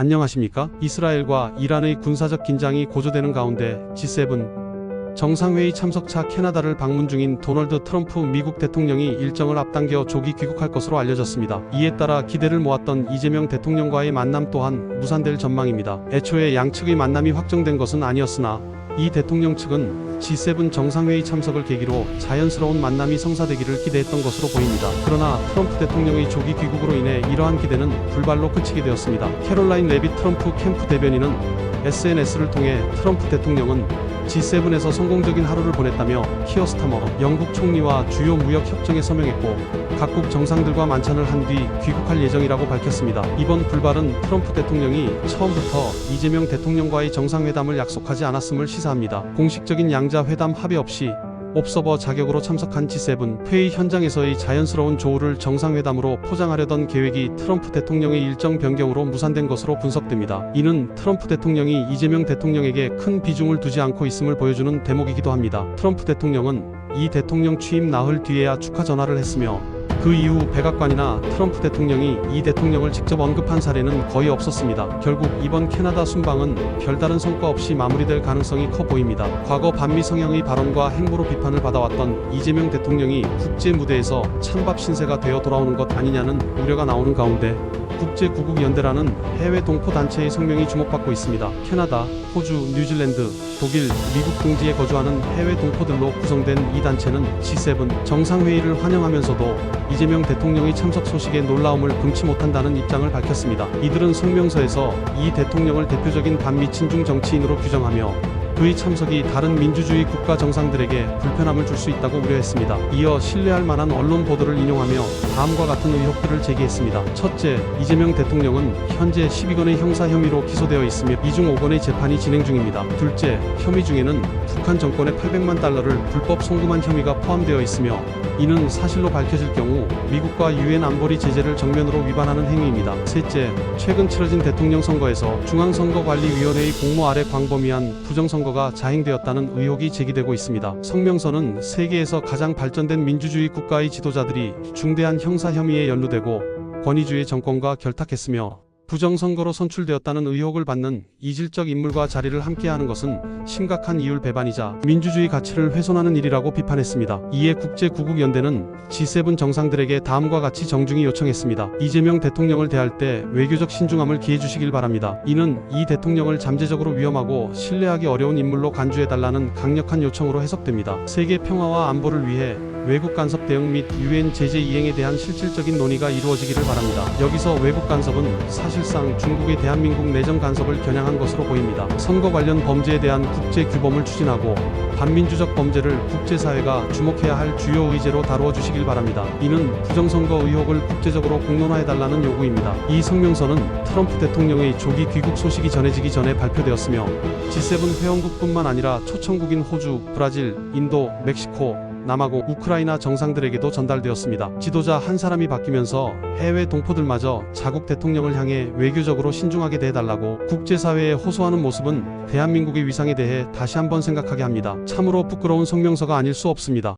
안녕하십니까? 이스라엘과 이란의 군사적 긴장이 고조되는 가운데 G7 정상회의 참석차 캐나다를 방문 중인 도널드 트럼프 미국 대통령이 일정을 앞당겨 조기 귀국할 것으로 알려졌습니다. 이에 따라 기대를 모았던 이재명 대통령과의 만남 또한 무산될 전망입니다. 애초에 양측의 만남이 확정된 것은 아니었으나 이 대통령 측은 G7 정상회의 참석을 계기로 자연스러운 만남이 성사되기를 기대했던 것으로 보입니다. 그러나 트럼프 대통령의 조기 귀국으로 인해 이러한 기대는 불발로 그치게 되었습니다. 캐롤라인 레빗 트럼프 캠프 대변인은 SNS를 통해 트럼프 대통령은 G7에서 성공적인 하루를 보냈다며 키어 스타머 영국 총리와 주요 무역 협정에 서명했고 각국 정상들과 만찬을 한 뒤 귀국할 예정이라고 밝혔습니다. 이번 불발은 트럼프 대통령이 처음부터 이재명 대통령과의 정상회담을 약속하지 않았음을 시사합니다. 공식적인 양자 회담 합의 없이 옵서버 자격으로 참석한 G7 회의 현장에서의 자연스러운 조우를 정상회담으로 포장하려던 계획이 트럼프 대통령의 일정 변경으로 무산된 것으로 분석됩니다. 이는 트럼프 대통령이 이재명 대통령에게 큰 비중을 두지 않고 있음을 보여주는 대목이기도 합니다. 트럼프 대통령은 이 대통령 취임 나흘 뒤에야 축하 전화를 했으며 그 이후 백악관이나 트럼프 대통령이 이 대통령을 직접 언급한 사례는 거의 없었습니다. 결국 이번 캐나다 순방은 별다른 성과 없이 마무리될 가능성이 커 보입니다. 과거 반미 성향의 발언과 행보로 비판을 받아왔던 이재명 대통령이 국제 무대에서 찬밥 신세가 되어 돌아오는 것 아니냐는 우려가 나오는 가운데 국제구국연대라는 해외 동포 단체의 성명이 주목받고 있습니다. 캐나다, 호주, 뉴질랜드, 독일, 미국 등지에 거주하는 해외 동포들로 구성된 이 단체는 G7 정상회의를 환영하면서도 이재명 대통령의 참석 소식에 놀라움을 금치 못한다는 입장을 밝혔습니다. 이들은 성명서에서 이 대통령을 대표적인 반미 친중 정치인으로 규정하며 그의 참석이 다른 민주주의 국가 정상들에게 불편함을 줄 수 있다고 우려했습니다. 이어 신뢰할 만한 언론 보도를 인용하며 다음과 같은 의혹들을 제기했습니다. 첫째, 이재명 대통령은 현재 12건의 형사 혐의로 기소되어 있으며 이중 5건의 재판이 진행 중입니다. 둘째, 혐의 중에는 북한 정권에 800만 달러를 불법 송금한 혐의가 포함되어 있으며 이는 사실로 밝혀질 경우 미국과 유엔 안보리 제재를 정면으로 위반하는 행위입니다. 셋째, 최근 치러진 대통령 선거에서 중앙선거관리위원회의 공모 아래 광범위한 부정선거가 자행되었다는 의혹이 제기되고 있습니다. 성명서는 세계에서 가장 발전된 민주주의 국가의 지도자들이 중대한 형사 혐의에 연루되고 권위주의 정권과 결탁했으며 부정선거로 선출되었다는 의혹을 받는 이질적 인물과 자리를 함께하는 것은 심각한 이율 배반이자 민주주의 가치를 훼손하는 일이라고 비판했습니다. 이에 국제구국연대는 G7 정상들에게 다음과 같이 정중히 요청했습니다. 이재명 대통령을 대할 때 외교적 신중함을 기해 주시길 바랍니다. 이는 이 대통령을 잠재적으로 위험하고 신뢰하기 어려운 인물로 간주해달라는 강력한 요청으로 해석됩니다. 세계 평화와 안보를 위해 외국 간섭 대응 및 유엔 제재 이행에 대한 실질적인 논의가 이루어지기를 바랍니다. 여기서 외국 간섭은 사실상 중국의 대한민국 내정 간섭을 겨냥한 것으로 보입니다. 선거 관련 범죄에 대한 국제 규범을 추진하고 반민주적 범죄를 국제사회가 주목해야 할 주요 의제로 다루어 주시길 바랍니다. 이는 부정선거 의혹을 국제적으로 공론화해달라는 요구입니다. 이 성명서는 트럼프 대통령의 조기 귀국 소식이 전해지기 전에 발표되었으며 G7 회원국뿐만 아니라 초청국인 호주, 브라질, 인도, 멕시코, 남하고 우크라이나 정상들에게도 전달되었습니다. 지도자 한 사람이 바뀌면서 해외 동포들마저 자국 대통령을 향해 외교적으로 신중하게 대해달라고 국제사회에 호소하는 모습은 대한민국의 위상에 대해 다시 한번 생각하게 합니다. 참으로 부끄러운 성명서가 아닐 수 없습니다.